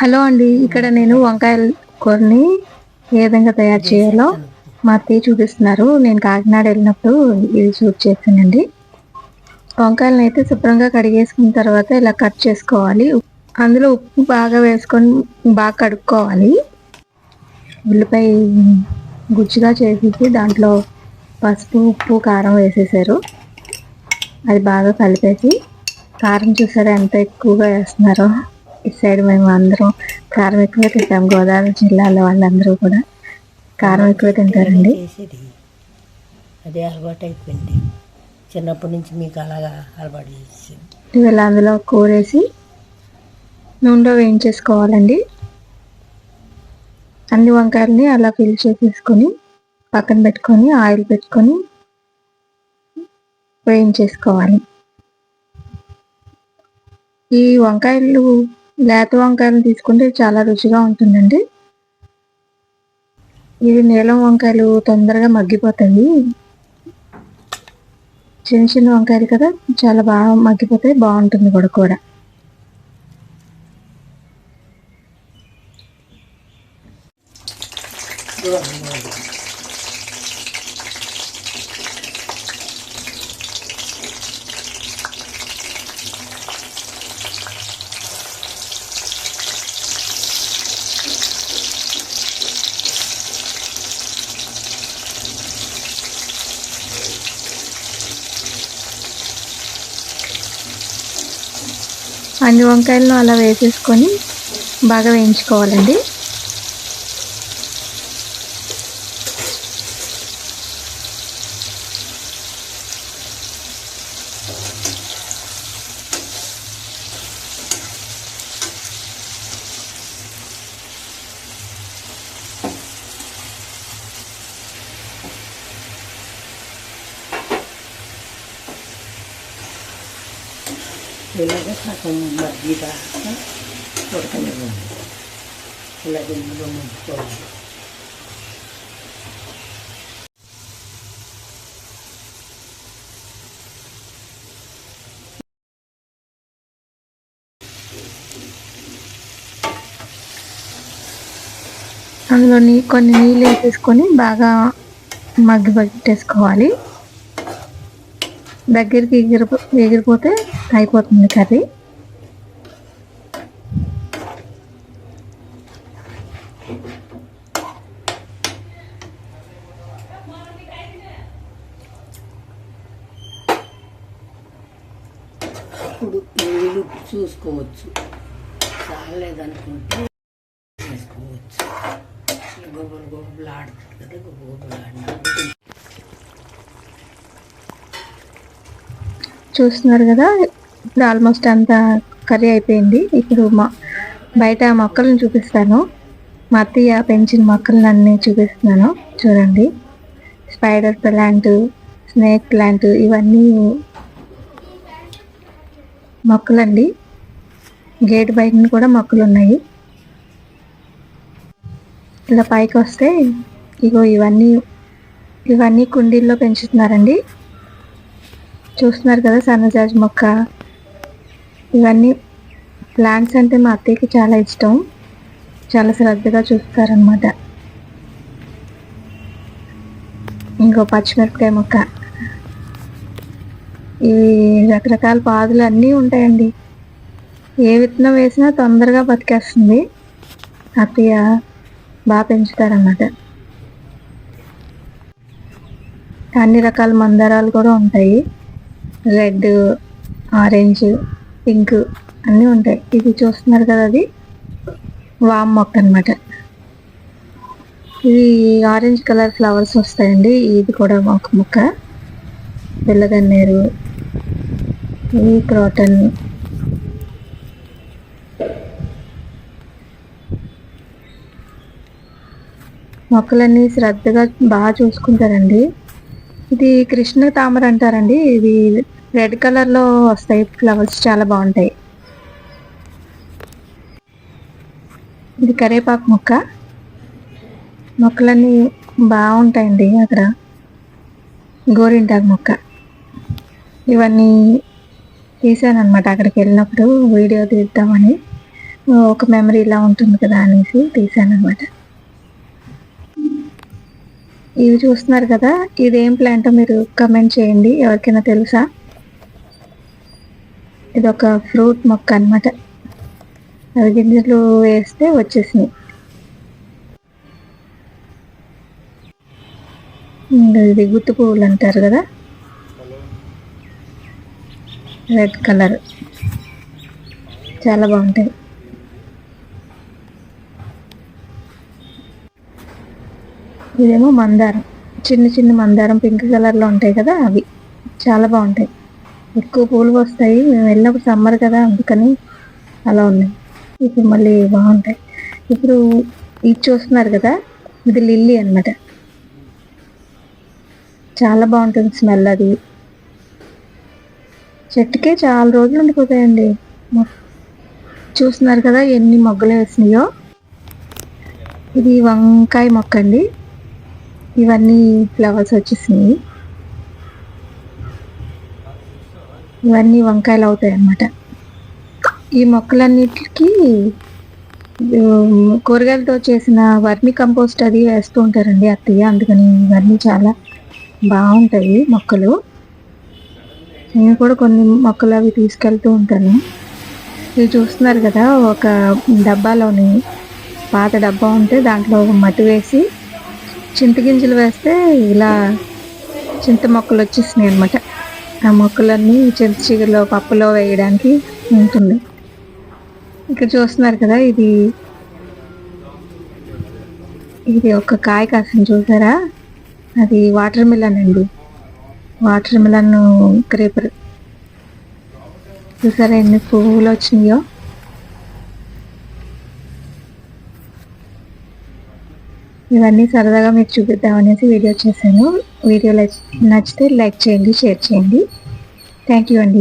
Hello అండి ఇక్కడ నేను వంకాయల కూరని ఏ విధంగా తయారు చేయాలో మా అత్తయ్య చూపిస్తున్నారు. నేను కాకినాడ వెళ్ళినప్పుడు ఇది షూట్ చేశానండి. వంకాయలను అయితే శుభ్రంగా కడిగేసుకున్న తర్వాత ఇలా కట్ చేసుకోవాలి. అందులో ఉప్పు బాగా వేసుకొని బాగా కడుక్కోవాలి. ఉల్లిపాయ గుజ్జుగా చేసేసి దాంట్లో పసుపు ఉప్పు కారం వేసేసారు అది బాగా కలిపేసి కారం చూసారా ఎంత ఎక్కువగా వేస్తున్నారో. ఇటు సైడ్ మేము అందరం కారం ఎక్కువ తింటాం గోదావరి జిల్లాలో వాళ్ళందరూ కూడా కారం ఎక్కువ తింటారండి అదే అలవాటు అయిపోయింది చిన్నప్పటి నుంచి మీకు అలాగా అలవాటు చేసింది. ఇవాళ అందులో కూరేసి నూనెలో వేయించేసుకోవాలండి. అన్ని వంకాయలని అలా ఫిల్ చేసేసుకొని పక్కన పెట్టుకొని ఆయిల్ పెట్టుకొని వేయించేసుకోవాలి. ఈ వంకాయలు లేత వంకాయలు తీసుకుంటే చాలా రుచిగా ఉంటుందండి. ఇవి నీలం వంకాయలు తొందరగా మగ్గిపోతాయి. చిన్న చిన్న వంకాయలు కదా చాలా బాగా మగ్గిపోతాయి బాగుంటుంది కూడా కూడా. అన్ని వంకాయలను అలా వేసేసుకొని బాగా వేయించుకోవాలండి. ఇలాగే సగం మజ్జిగ ఉడకనివ్వండి ఇలాగే ఇందులో ముంచుకోవాలి అందులోని కొన్ని నీళ్ళు వేసేసుకొని బాగా మగ్గి పెట్టేసుకోవాలి దగ్గరికి ఎగిరిపో ఎగిరిపోతే అయిపోతుంది కర్రీ. ఇప్పుడు నీళ్ళు చూసుకోవచ్చు. చాలేదనుకుంటే వేసుకోవచ్చు గొప్పలు గొప్పలు ఆడుతుంది కదా గొప్ప గొప్పలు ఆడినా చూస్తున్నారు కదా ఇప్పుడు ఆల్మోస్ట్ అంత కర్రీ అయిపోయింది. ఇప్పుడు మా బయట మొక్కలను చూపిస్తాను. మా అత్తయ్య పెంచిన మొక్కలను అన్ని చూపిస్తున్నాను. చూడండి. స్పైడర్ ప్లాంట్ స్నేక్ ప్లాంట్ ఇవన్నీ మొక్కలండి. గేట్ బయట కూడా మొక్కలు ఉన్నాయి ఇలా పైకి వస్తే ఇగో ఇవన్నీ ఇవన్నీ కుండీల్లో పెంచుతున్నారండి. చూస్తున్నారు కదా సన్నజాజి మొక్క ఇవన్నీ ప్లాంట్స్ అంటే మా అత్తయ్యకి చాలా ఇష్టం. చాలా శ్రద్ధగా చూస్తారనమాట ఇంకో పచ్చిమిరపకాయ మొక్క. ఇవి రకరకాల పాదులు అన్నీ ఉంటాయండి. ఏ విత్తనం వేసినా తొందరగా బతికేస్తుంది. అత్తయ్య బాగా పెంచుతారన్నమాట. అన్ని రకాల మందారాలు కూడా ఉంటాయి. రెడ్ ఆరెంజ్ పింక్ అన్నీ ఉంటాయి. ఇది చూస్తున్నారు కదా అది? వామ్ మొక్క అనమాట ఇది ఆరెంజ్ కలర్ ఫ్లవర్స్ వస్తాయండి. ఇది కూడా ఒక మొక్క. పిల్లగన్నేరు ఇది క్రాటన్ మొక్కలన్నీ శ్రద్ధగా బాగా చూసుకుంటారండి. ఇది కృష్ణ తామర అంటారండి. ఇది రెడ్ కలర్లో వస్తాయి. ఫ్లవర్స్ చాలా బాగుంటాయి. ఇది కరేపాకు మొక్క. మొక్కలన్నీ బాగుంటాయండి అక్కడ. గోరింటాకు మొక్క. ఇవన్నీ తీసాను అనమాట అక్కడికి వెళ్ళినప్పుడు. వీడియో తీద్దామని. ఒక మెమరీ ఇలా ఉంటుంది కదా అనేసి తీసాను అనమాట ఇవి చూస్తున్నారు కదా ఇదేం ప్లాంటో మీరు కమెంట్ చేయండి ఎవరికైనా తెలుసా? ఇది ఒక ఫ్రూట్ మొక్క అన్నమాట. అవి గింజలు వేస్తే వచ్చేసినాయి. ఇది గుత్తు పువ్వులు అంటారు కదా. రెడ్ కలర్ చాలా బాగుంటాయి. ఇదేమో మందారం. చిన్న చిన్న మందారం పింక్ కలర్లో ఉంటాయి కదా అవి. చాలా బాగుంటాయి. ఎక్కువ పూలు వస్తాయి. మేము వెళ్ళినప్పుడు సమ్మర్ కదా అందుకని అలా ఉన్నాయి. ఇప్పుడు మళ్ళీ బాగుంటాయి. ఇప్పుడు ఇది చూస్తున్నారు కదా? ఇది లిల్లీ అన్నమాట. చాలా బాగుంటుంది స్మెల్ అది. చెట్టుకే చాలా రోజులు ఉండిపోతాయండి. చూస్తున్నారు కదా ఎన్ని మొగ్గలు వేసినాయో? ఇది వంకాయ మొక్క అండి. ఇవన్నీ ఫ్లవర్స్ వచ్చేసినాయి. ఇవన్నీ వంకాయలు అవుతాయి అన్నమాట ఈ మొక్కలన్నిటికీ కూరగాయలతో చేసిన వర్మి కంపోస్ట్ అది వేస్తూ ఉంటారండి అత్తయ్య. అందుకని ఇవన్నీ చాలా బాగుంటాయి మొక్కలు. నేను కూడా కొన్ని మొక్కలు అవి తీసుకెళ్తూ ఉంటాను. ఇవి చూస్తున్నారు కదా ఒక డబ్బాలోని పాత డబ్బా ఉంటే దాంట్లో మట్టి వేసి చింతగింజలు వేస్తే ఇలా చింత మొక్కలు వచ్చేసినాయి అనమాట ఆ మొక్కలన్నీ చింత చిగురులో పప్పులో వేయడానికి ఉంటుంది. ఇక్కడ చూస్తున్నారు కదా ఇది ఇది ఒక కాయ కాసింది చూసారా? అది వాటర్ మిలన్ అండి. Watermelon creeper. చూసారా ఎన్ని పువ్వులు వచ్చినాయో? ఇవన్నీ సరదాగా మీకు చూపిద్దామనేసి వీడియో చేశాను. వీడియో నచ్చితే లైక్ చేయండి షేర్ చేయండి. థ్యాంక్ యూ అండి.